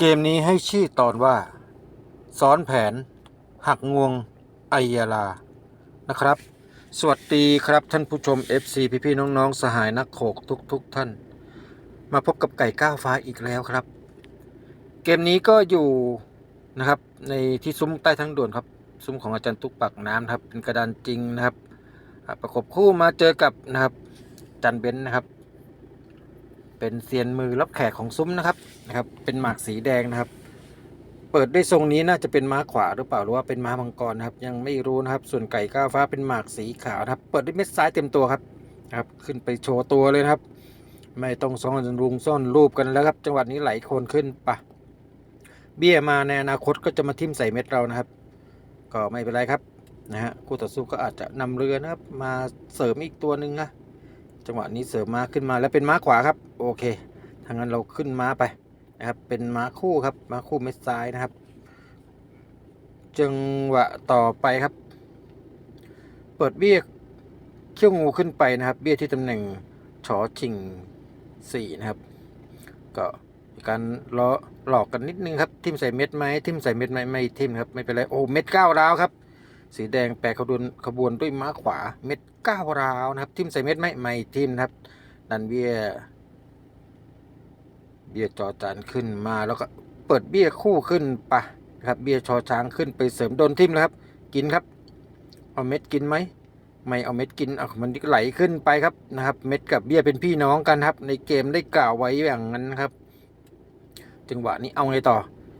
เกมนี้ให้ชื่อตอนว่า ซ้อนแผน หักงวงไอยาลา นะครับ สวัสดีครับท่านผู้ชม FC พี่ๆน้องๆ สหายนักโขกทุกๆทท่าน มาพบกับไก่ก้าวฟ้าอีกแล้วครับ เกมนี้ก็อยู่นะครับในที่ซุ้มใต้ทั้งด่วนครับ ซุ้มของอาจารย์ตุ๊กปักน้ำครับ เป็นกระดานจริงนะครับ ประกบคู่มาเจอกับนะครับจันเบนนะครับ เป็นเซียนมือรับแขกของซุ้มนะครับนะครับ เป็นหมากสีแดงนะครับ เปิดด้วยทรงนี้น่าจะเป็นม้าขวาหรือเปล่าหรือว่าเป็นม้ามังกรนะครับ ยังไม่รู้นะครับ ส่วนไก่ก้าวฟ้าเป็นหมากสีขาวนะครับ เปิดด้วยเม็ดซ้ายเต็มตัวครับนะครับ ขึ้นไปโชว์ตัวเลยนะครับ ไม่ต้องซ่อนรุงซ่อนรูปกันแล้วครับ จังหวัดนี้ไหลโคนขึ้นปะเบี้ยมาในอนาคตก็จะมาทิ่มใส่เม็ดเรานะครับ ก็ไม่เป็นไรครับนะฮะคู่ต่อสู้ก็อาจจะนำเรือนะครับ มาเสริมอีกตัวหนึ่งนะ จังหวะนี้เสริมม้าขึ้นมาแล้วเป็นม้าขวาครับ โอเคทางนั้นเราขึ้นม้าไปนะครับ เป็นม้าคู่ครับม้าคู่เม็ดซ้ายนะครับ จังหวะต่อไปครับ เปิดเบี้ยเขี้ยวงูขึ้นไปนะครับ เบี้ยที่ตำแหน่งชอชิงสี่นะครับ ก็มีการล้อหลอกกันนิดนึงครับทิมใส่เม็ดไหมทิมใส่เม็ดไหมไม่ทิมครับไม่เป็นไรโอ้เม็ดก้าวร้าวครับ สีแดงแปรขบวนขบวนด้วยม้าขวาเม็ดก้าวร้าวนะครับ ทิมใส่เม็ดไหมไม่ทิมนะครับ ดันเบี้ย เบี้ยจอจานขึ้นมาแล้วก็เปิดเบี้ยคู่ขึ้นปะนะครับ เบี้ยชอช้างขึ้นไปเสริมโดนทิมแล้วครับ กินครับ เอาเม็ดกินไหมไม่เอาเม็ดกินเอะมันไหลขึ้นไปครับนะครับ เม็ดกับเบี้ยเป็นพี่น้องกันครับ ในเกมได้กล่าวไว้อย่างนั้นครับ จังหวะนี้เอาไงต่อ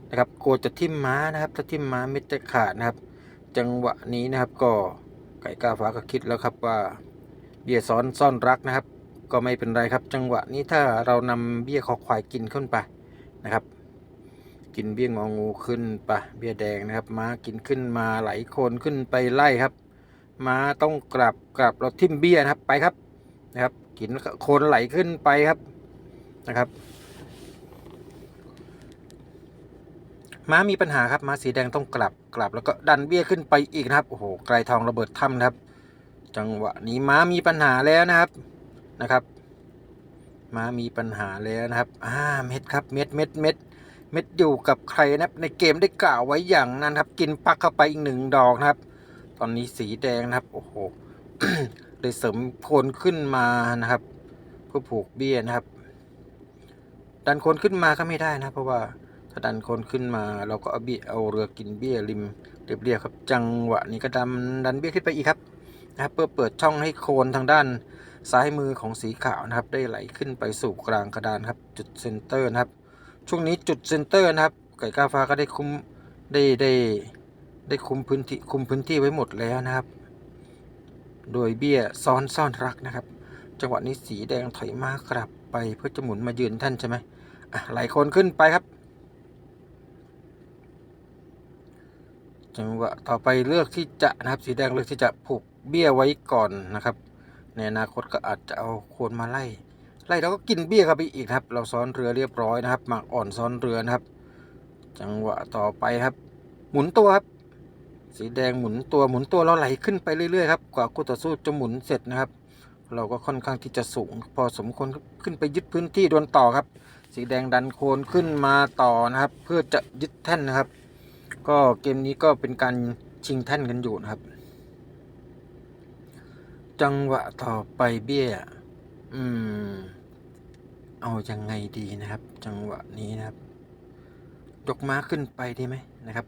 นะครับ โกจะทิมม้านะครับ ถ้าทิมม้าเม็ดจะขาดนะครับ จังหวะนี้นะครับ ก็ไก่ก้าฟ้าก็คิดแล้วครับว่าเบี้ยซ้อนซ่อนรักนะครับ ก็ไม่เป็นไรครับ จังหวะนี้ถ้าเรานำเบี้ยคอควายกินขึ้นไปนะครับ กินเบี้ยงองูขึ้นไปเบี้ยแดงนะครับม้ากินขึ้นมาไหลโคนขึ้นไปไล่ครับม้าต้องกลับกลับเราทิ่มเบี้ยนะครับไปครับนะครับ กินโคนไหลขึ้นไปครับนะครับ ม้ามีปัญหาครับม้าสีแดงต้องกลับกลับ แล้วก็ดันเบี้ยขึ้นไปอีกนะครับโอ้โหไกลทองระเบิดถ้ำนะครับ จังหวะนี้ม้ามีปัญหาแล้วนะครับนะครับ ม้ามีปัญหาแล้วนะครับอ่าเม็ดครับเม็ดเม็ดเม็ดเม็ดอยู่กับใครนะครับในเกมได้กล่าวไว้อย่างนั้นครับ กินปักเข้าไปอีกหนึ่งดอกนะครับ ตอนนี้สีแดงนะครับโอ้โหเลยเสริมโคนขึ้นมานะครับเพื่อผูกเบี้ยนะครับ ดันโคนขึ้นมาก็ไม่ได้นะเพราะว่า ถ้าดันโคนขึ้นมาเราก็เอาเบี้ยเอาเรือกินเบี้ยริมเรียบๆครับ จังหวะนี้ก็ดันดันเบี้ยขึ้นไปอีกครับนะครับเพื่อเปิดช่องให้โคนทางด้านซ้ายมือของสีขาวนะครับ ได้ไหลขึ้นไปสู่กลางกระดานครับ จุดเซนเตอร์นะครับ ช่วงนี้จุดเซนเตอร์นะครับ ไก่ก้าฟ้าก็ได้คุมได้ได้ได้คุมพื้นที่คุมพื้นที่ไว้หมดแล้วนะครับ โดยเบี้ยซ้อนซ่อนรักนะครับ จังหวะนี้สีแดงถอยมากลับไปเพื่อจะหมุนมายืนท่านใช่ไหมไหลคนขึ้นไปครับ จังหวะต่อไปเลือกที่จะนะครับ สีแดงเลือกที่จะผูกเบี้ยไว้ก่อนนะครับ ในอนาคตก็อาจจะเอาโคนมาไล่ ไล่เราก็กินเบี้ยเข้าไปอีกครับ เราซ้อนเรือเรียบร้อยนะครับหมากอ่อนซ้อนเรือนะครับ จังหวะต่อไปครับ หมุนตัวครับสีแดงหมุนตัวหมุนตัวเราไหลขึ้นไปเรื่อยๆครับกว่าคู่ต่อสู้จะหมุนเสร็จนะครับ เราก็ค่อนข้างที่จะสูง พอสมควรขึ้นไปยึดพื้นที่ดวลต่อครับ สีแดงดันโคนขึ้นมาต่อนะครับ เพื่อจะยึดแท่นนะครับ ก็เกมนี้ก็เป็นการชิงแท่นกันอยู่นะครับ จังหวะต่อไปเบี้ย อืม เอายังไงดีนะครับ จังหวะนี้นะครับ ยกม้าขึ้นไปดีไหมนะครับ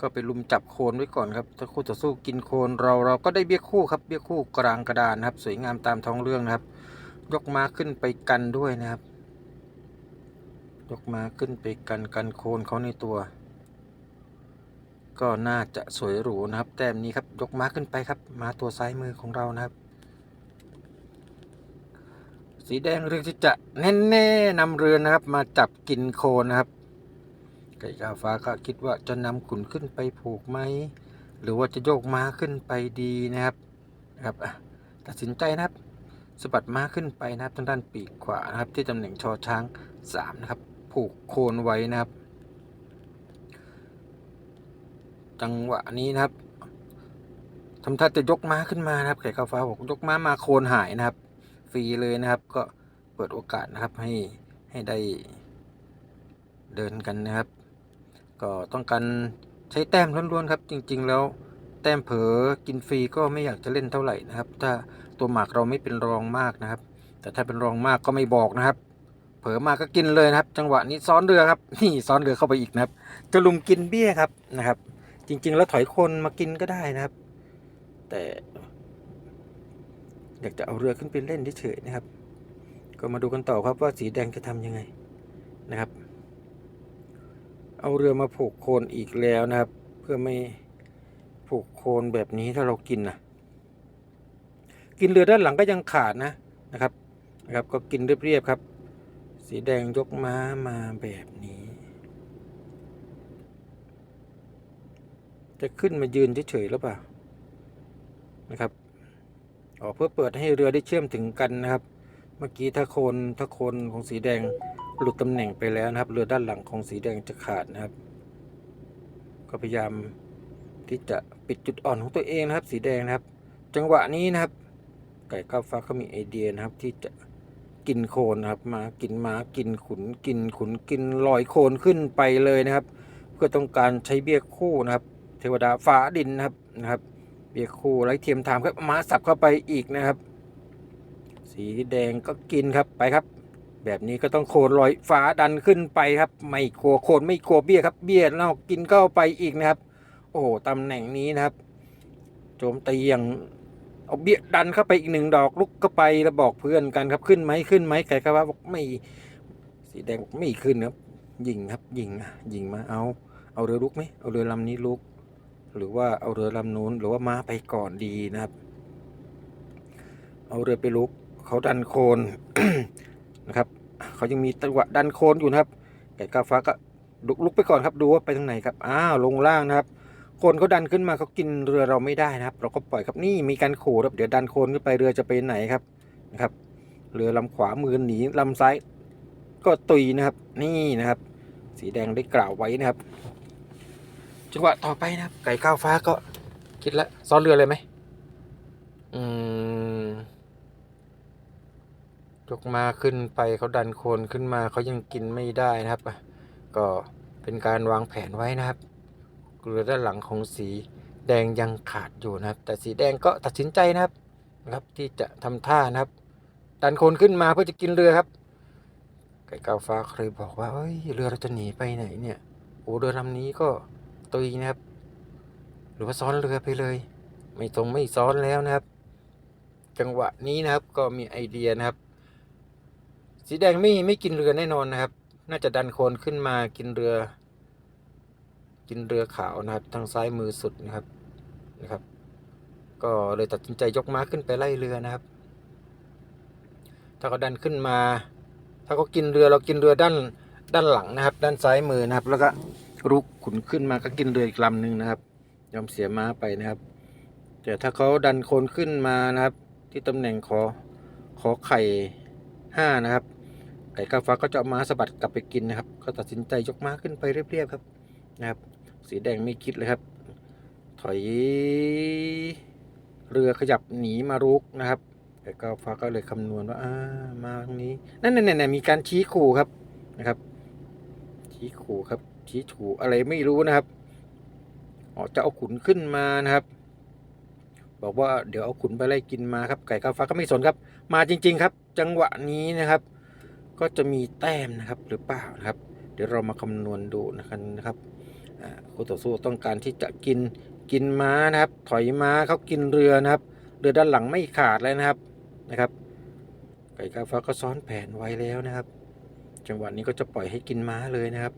ก็ไปลุมจับโคนไว้ก่อนครับ ถ้าคู่ต่อสู้กินโคนเราเราก็ได้เบี้ยคู่ครับเบี้ยคู่กลางกระดานนะครับ สวยงามตามท้องเรื่องนะครับ ยกม้าขึ้นไปกันด้วยนะครับ ยกม้าขึ้นไปกันกันโคนเขาในตัว ก็น่าจะสวยหรูนะครับ แต้มนี้ครับยกม้าขึ้นไปครับ มาตัวซ้ายมือของเรานะครับ สีแดงเรื่องที่จะแน่แน่ๆนำเรือนะครับ มาจับกินโคนนะครับ ไก่กาฟ้าก็คิดว่าจะนำขุนขึ้นไปผูกไหมหรือว่าจะโยกม้าขึ้นไปดีนะครับนะครับตัดสินใจนะครับสะบัดม้าขึ้นไปนะครับทางด้านปีกขวานะครับ ที่ตำแหน่งชอช้างสามนะครับ ผูกโคนไว้นะครับ จังหวะนี้นะครับทำท่าจะยกม้าขึ้นมานะครับไก่กาฟ้าบอกยกม้ามาโคนหายนะครับ ฟรีเลยนะครับ ก็เปิดโอกาสนะครับให้ให้ได้เดินกันนะครับ ก็ต้องการใช้แต้มล้วนๆครับ จริง ๆ แล้วแต้มเผลอกินฟรีก็ไม่อยากจะเล่นเท่าไหร่นะครับ ถ้าตัวหมากเราไม่เป็นรองมากนะครับ แต่ถ้าเป็นรองมากก็ไม่บอกนะครับ เผลอมาก็กินเลยนะครับ จังหวะนี้ซ้อนเรือครับ นี่ซ้อนเรือเข้าไปอีกนะครับ จะลุมกินเบี้ยครับนะครับ จริง ๆ แล้วถอยคนมากินก็ได้นะครับ แต่ อยากจะเอาเรือขึ้นไปเล่นเฉยๆนะครับ ก็มาดูกันต่อครับว่าสีแดงจะทำยังไงนะครับ เอาเรือมาผูกโคนอีกแล้วนะครับ เพื่อไม่ผูกโคนแบบนี้ถ้าเรากินนะกินเรือด้านหลังก็ยังขาดนะนะครับนะครับ ก็กินเรียบๆครับ สีแดงยกม้ามาแบบนี้ จะขึ้นมายืนเฉยๆหรือเปล่านะครับอ๋อเพื่อเปิดให้เรือได้เชื่อมถึงกันนะครับ เมื่อกี้ถ้าโคนถ้าโคนของสีแดงหลุดตำแหน่งไปแล้วนะครับ เรือด้านหลังของสีแดงจะขาดนะครับ ก็พยายามที่จะปิดจุดอ่อนของตัวเองนะครับ สีแดงนะครับ จังหวะนี้นะครับ ไก่ก้าวฟ้าเขามีไอเดียนะครับ ที่จะกินโคนนะครับมากินม้ากินขุนกินขุนกินลอยโคนขึ้นไปเลยนะครับ เพื่อต้องการใช้เบี้ยคู่นะครับ เทวดาฟ้าดินนะครับนะครับเบี้ยคู่ไร้เทียมทามครับม้าสับเข้าไปอีกนะครับ สีแดงก็กินครับไปครับ แบบนี้ก็ต้องโคนลอยฟ้าดันขึ้นไปครับ ไม่กลัวโคนไม่กลัวเบี้ยครับ เบี้ยนอกกินเข้าไปอีกนะครับ โอ้โหตำแหน่งนี้นะครับ โจมตีอย่างเอาเบี้ยดันเข้าไปอีกหนึ่งดอกลุกเข้าไปแล้วบอกเพื่อนกันครับขึ้นไหมขึ้นไหมไก่กระว่าบอกไม่สีแดงบอกไม่ขึ้นครับยิงครับยิงอะยิงมาเอา เอาเรือลุกไหมเอาเรือลำนี้ลุก หรือว่าเอาเรือลำนู้นหรือว่าม้าไปก่อนดีนะครับ เอาเรือไปลุกเขาดันโคนนะครับเขายังมีจังหวะดันโคนอยู่นะครับไก่กาฟ้าก็ลุกลุกไปก่อนครับดูว่าไปทางไหนครับอ้าวลงล่างนะครับโคนเขาดันขึ้นมาเขากินเรือเราไม่ได้นะครับ เราก็ปล่อยครับนี่มีการขู่ครับเดี๋ยวดันโคนขึ้นไปเรือจะไปไหนครับนะครับเรือลำขวามือหนีลำซ้ายก็ตุยนะครับ นี่นะครับ สีแดงได้กล่าวไว้นะครับ จังหวะต่อไปนะครับ ไก่ก้าวฟ้าก็คิดแล้วซ้อนเรือเลยไหมอืมยกมาขึ้นไปเขาดันโคนขึ้นมาเขายังกินไม่ได้นะครับก็เป็นการวางแผนไว้นะครับเรือด้านหลังของสีแดงยังขาดอยู่นะครับ แต่สีแดงก็ตัดสินใจนะครับนะครับที่จะทำท่านะครับ ดันโคนขึ้นมาเพื่อจะกินเรือครับ ไก่กาฟ้าเคยบอกว่าเอ้ยเรือเราจะหนีไปไหนเนี่ยโอ้เรือลำนี้ก็ ตุยนะครับ หรือว่าซ้อนเรือไปเลย ไม่ตรงไม่ซ้อนแล้วนะครับ จังหวะนี้นะครับก็มีไอเดียนะครับ สีแดงไม่ไม่กินเรือแน่นอนนะครับ น่าจะดันโคนขึ้นมากินเรือ กินเรือขาวนะครับ ทางซ้ายมือสุดนะครับนะครับ ก็เลยตัดสินใจยกม้าขึ้นไปไล่เรือนะครับ ถ้าเขาดันขึ้นมา ถ้าเขากินเรือเรากินเรือด้านด้านหลังนะครับ ด้านซ้ายมือนะครับแล้วก็ รุกขุนขึ้นมาก็กินเรืออีกลำหนึ่งนะครับ ยอมเสียม้าไปนะครับ แต่ถ้าเขาดันโคนขึ้นมานะครับ ที่ตำแหน่งขอขอไข่ห้านะครับ ไก่กาฟ้าก็จะม้าสะบัดกลับไปกินนะครับ ก็ตัดสินใจยกม้าขึ้นไปเรียบๆครับนะครับ สีแดงไม่คิดเลยครับ ถอยเรือขยับหนีมารุกนะครับไก่กาฟ้าก็เลยคำนวณว่าอ่ามาตรงนี้ นั่นนั่นมีการชี้ขู่ครับนะครับ ชี้ขู่ครับ ชี้ถูอะไรไม่รู้นะครับอ๋อจะเอาขุนขึ้นมานะครับ บอกว่าเดี๋ยวเอาขุนไปไล่กินมาครับไก่กาฟ้าก็ไม่สนครับ มาจริง ๆ ครับ จังหวะนี้นะครับ ก็จะมีแต้มนะครับหรือเปล่านะครับ เดี๋ยวเรามาคำนวณดูนะครับนะครับอ่าคู่ต่อสู้ต้องการที่จะกินกินม้านะครับ ถอยม้าเขากินเรือนะครับ เรือด้านหลังไม่ขาดเลยนะครับนะครับ ไก่กาฟ้าก็ซ้อนแผนไว้แล้วนะครับ จังหวะนี้ก็จะปล่อยให้กินม้าเลยนะครับ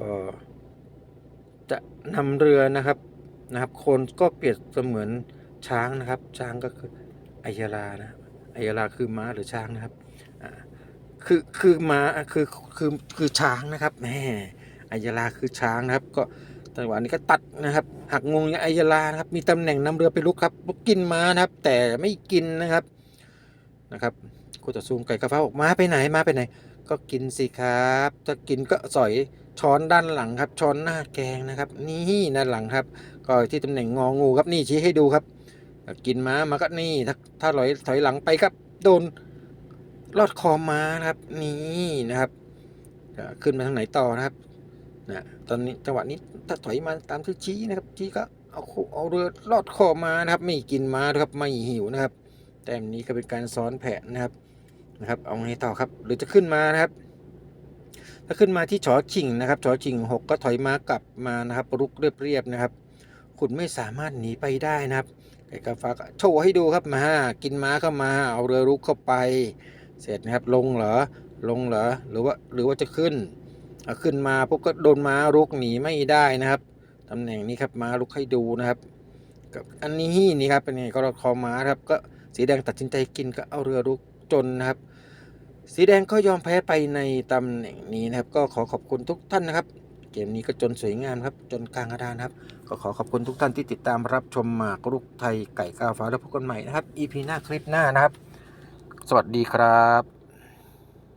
ก็จะนำเรือนะครับนะครับคนก็เปรียบเสมือนช้างนะครับ ช้างก็คือไอยาลานะไอยาลาคือม้าหรือช้างนะครับคือคือม้าคือคือคือช้างนะครับแหมไอยาลาคือช้างนะครับ ก็จังหวะนี้ก็ตัดนะครับหักงงไอยาลานะครับ มีตำแหน่งนำเรือไปลุกครับลุกกินม้านะครับ แต่ไม่กินนะครับนะครับคู่ต่อสู้ไก่กระฟ้าออกม้าไปไหนม้าไปไหน ก็กินสิครับ ถ้ากินก็สอย ช้อนด้านหลังครับ ช้อนหน้าแกงนะครับ นี่ด้านหลังครับ ก็ที่ตำแหน่งงองูครับนี่ชี้ให้ดูครับ กินม้ามาก็นี่ถ้าถ้าถอยถอยหลังไปครับ โดนลอดคอม้านะครับ นี่นะครับขึ้นมาทางไหนต่อนะครับนะตอนนี้จังหวะนี้ถ้าถอยมาตามที่ชี้นะครับชี้ก็เอาเอาเรือลอดคอมานะครับ ไม่กินม้านะครับไม่หิวนะครับ แต้มนี้ก็เป็นการซ้อนแผนนะครับนะครับ เอาไงต่อครับหรือจะขึ้นมานะครับ ถ้าขึ้นมาที่ชอชิงนะครับชอชิงหกก็ถอยมากลับมานะครับรุกเรียบๆนะครับ คุณไม่สามารถหนีไปได้นะครับไก่กาฟ้าก็โชว์ให้ดูครับมากินม้าเข้ามาเอาเรือรุกเข้าไป เสร็จนะครับลงเหรอลงเหรอหรือว่าหรือว่าจะขึ้นขึ้นมาพวกก็โดนม้ารุกหนีไม่ได้นะครับตำแหน่งนี้ครับม้ารุกให้ดูนะครับกับอันนี้นี่ครับเป็นไงก็คอม้าครับก็สีแดงตัดสินใจกินก็เอาเรือรุกจนนะครับ สีแดงก็ยอมแพ้ไปในตำแหน่งนี้นะครับ ก็ขอขอบคุณทุกท่านนะครับ เกมนี้ก็จนสวยงามครับ จนกลางกระดานครับ ก็ขอขอบคุณทุกท่านที่ติดตามรับชมหมากรุกไทยไก่กาฟ้าแล้วพบกันใหม่นะครับ EP หน้าคลิปหน้านะครับ สวัสดีครับ